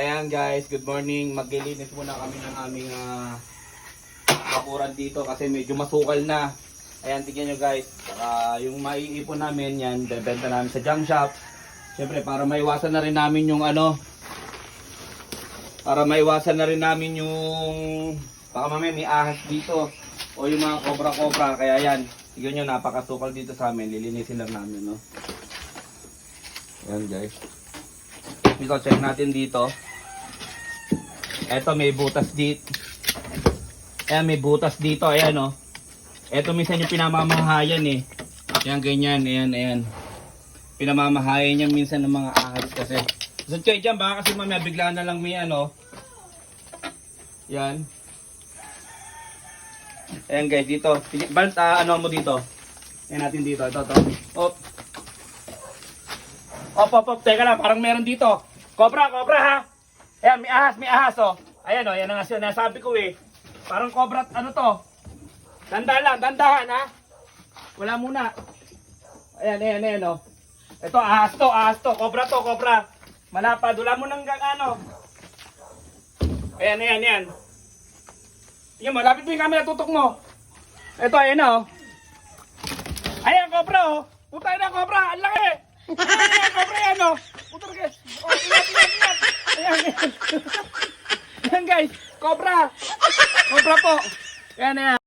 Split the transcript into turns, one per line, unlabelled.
Ayan guys, good morning. Maglilinis muna kami ng aming uh, bakuran dito kasi medyo masukal na. Ayan, tignan nyo guys. Saka yung maiipon namin yan, bebenta namin sa junk shop. Siyempre para maiwasan na rin namin yung ano, para maiwasan na rin namin yung baka mamaya may ahas dito o yung mga cobra-cobra. Kaya yan, tignan nyo, napakasukal dito sa amin. Lilinisin lang namin, no? Ayan guys. Ito, check natin dito. Eto, may butas dito. Ayan, may butas dito. Ayan, oh. Eto, minsan yung pinamamahayan, eh. Ayan, ganyan. Ayan, ayan. Pinamamahayan niya minsan ng mga ahas kasi. So, check dyan, baka kasi mamaya bigla na lang may ano. Yan. Ayan guys, dito. Balt, ah, ano mo dito? Ayan natin dito. Ito, ito. Op. Op, op, op. Teka lang, parang meron dito. Cobra, cobra ha. Ayan, may ahas, may ahas oh. Ayan oh, yan ang nga nasabi ko eh. Parang cobra, ano to? Dandahan lang, dandahan ha. Wala muna. Ayan, ayan, ayan oh. Ito, ahas to, ahas to. Cobra to, cobra. Malapad, wala mo nang ano. Ayan, ayan, ayan. Tingnan mo, lapit mo yung camera, tutok mo. Ito, ayan na oh. Ayan, cobra oh. Putay na, cobra. Ang laki. Ayan, ayan, cobra yan oh. Putol guys. Oh, ingat, ingat, ingat. Ayan, ayan. Ayan guys, cobra. Cobra po. Ayan, ayan.